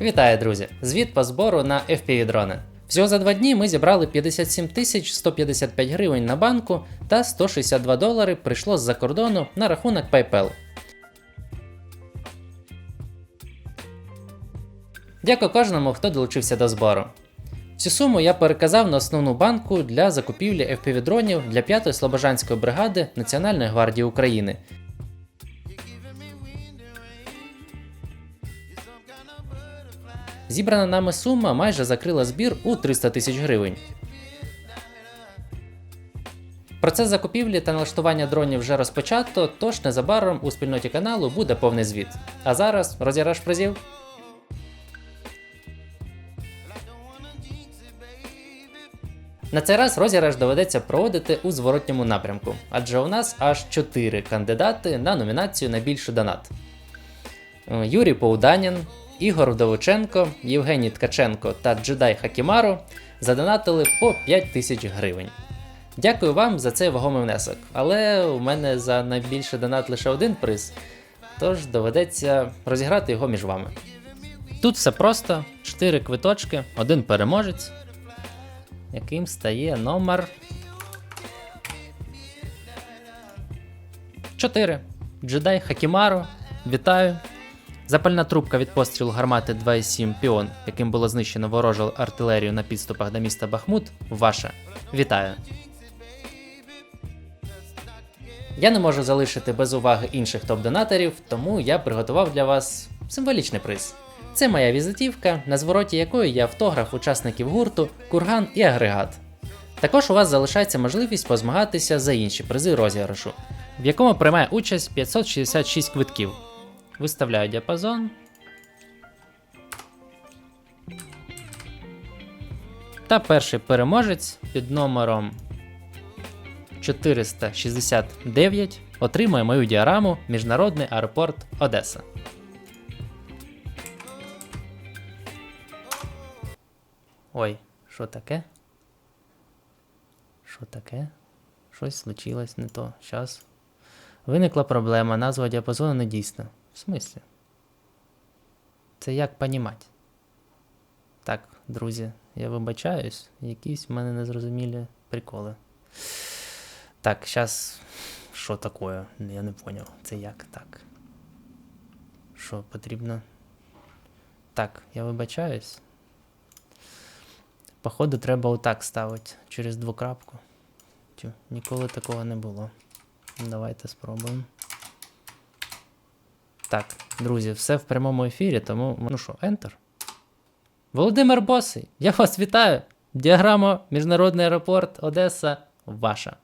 Вітаю, друзі! Звіт по збору на FPV дрони. Всього за два дні ми зібрали 57 тисяч 155 гривень на банку та 162 долари прийшло з-за кордону на рахунок PayPal. Дякую кожному, хто долучився до збору. Цю суму я переказав на основну банку для закупівлі FPV дронів для 5-ї Слобожанської бригади Національної гвардії України. Зібрана нами сума майже закрила збір у 300 тисяч гривень. Процес закупівлі та налаштування дронів вже розпочато, тож незабаром у спільноті каналу буде повний звіт. А зараз розіграш призів. На цей раз розіграш доведеться проводити у зворотньому напрямку, адже у нас аж 4 кандидати на номінацію на більший донат. Е, Юрій Поуданін, Ігор Вдовиченко, Євгеній Ткаченко та Джедай Хакімаро задонатили по 5 тисяч гривень. Дякую вам за цей вагомий внесок, але у мене за найбільший донат лише один приз, тож доведеться розіграти його між вами. Тут все просто: 4 квиточки, один переможець, яким стає номер 4. Джедай Хакімаро. Вітаю! Запальна трубка від пострілу гармати 2,7 Піон, яким було знищено ворожу артилерію на підступах до міста Бахмут, ваша. Вітаю! Я не можу залишити без уваги інших топ-донаторів, тому я приготував для вас символічний приз. Це моя візитівка, на звороті якої є автограф учасників гурту, курган і агрегат. Також у вас залишається можливість позмагатися за інші призи розіграшу, в якому приймає участь 566 квитків. Виставляю діапазон. Та перший переможець під номером 469 отримує мою діараму Міжнародний аеропорт Одеса. Ой, що таке? Що таке? Щось случилось не то. Щас. Виникла проблема, назва діапазону не дійсна. В смислі? Це як понімати? Так, друзі, я вибачаюсь, якісь в мене незрозумілі приколи. Так, зараз. Що таке? Я не поняв. Це як так? Що потрібно? Так, я вибачаюсь. Походу, треба отак ставити через двокрапку. Тю, ніколи такого не було. Давайте спробуємо. Так, друзі, все в прямому ефірі, тому. Ну що, Enter. Володимир Босий, я вас вітаю! Діаграма Міжнародний аеропорт Одеса ваша.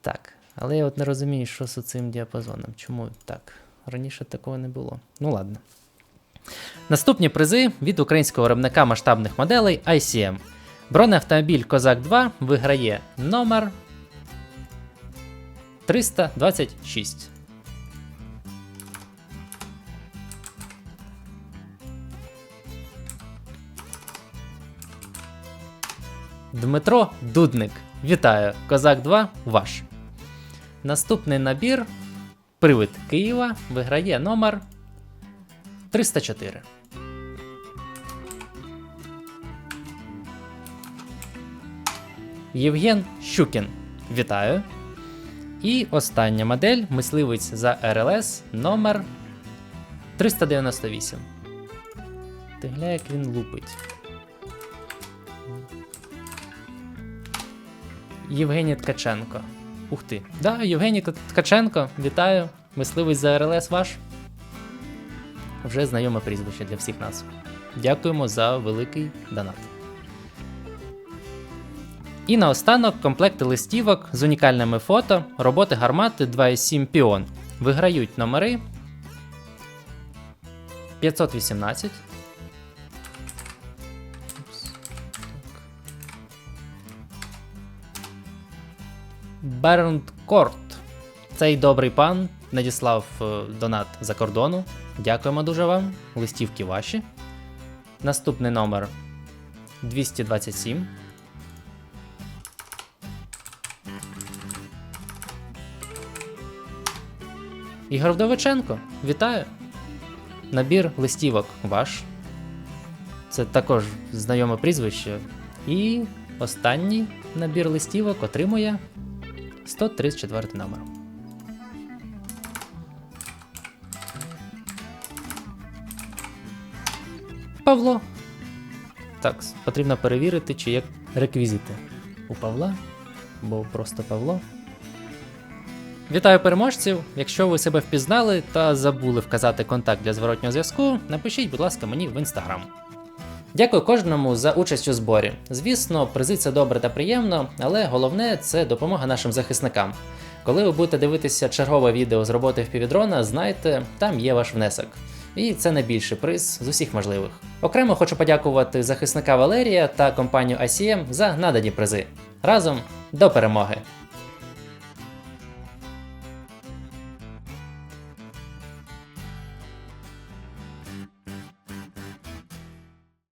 Так, але я от не розумію, що з цим діапазоном. Чому так? Раніше такого не було. Ну ладно. Наступні призи від українського виробника масштабних моделей ICM. Бронеавтомобіль Козак 2 виграє номер 326. Дмитро Дудник. Вітаю! Козак 2 ваш. Наступний набір Привид Києва виграє номер 304. Євген Щукін. Вітаю. І остання модель мисливець за РЛС номер 398. Ти гля, як він лупить. Євгеній Ткаченко. Ух ти. Да, Євгеній Ткаченко, вітаю. Мисливець за РЛС ваш. Вже знайоме прізвище для всіх нас. Дякуємо за великий донат. І наостанок комплекти листівок з унікальними фото роботи гармати 2,7 Піон. Виграють номери 518. Бернд Корт. Цей добрий пан надіслав е, донат за кордону. Дякуємо дуже вам. Листівки ваші. Наступний номер 227. Ігор Вдовиченко, вітаю! набір листівок ваш. Це також знайоме прізвище. І останній набір листівок отримує 134 номер. Павло. Так, потрібно перевірити, чи є реквізити у Павла, бо просто Павло. Вітаю переможців! Якщо ви себе впізнали та забули вказати контакт для зворотнього зв'язку, напишіть, будь ласка, мені в інстаграм. Дякую кожному за участь у зборі. Звісно, призи це добре та приємно, але головне це допомога нашим захисникам. Коли ви будете дивитися чергове відео з роботи впівдрона, знайте, там є ваш внесок. І це найбільший приз з усіх можливих. Окремо хочу подякувати захисника Валерія та компанію ICM за надані призи. Разом до перемоги!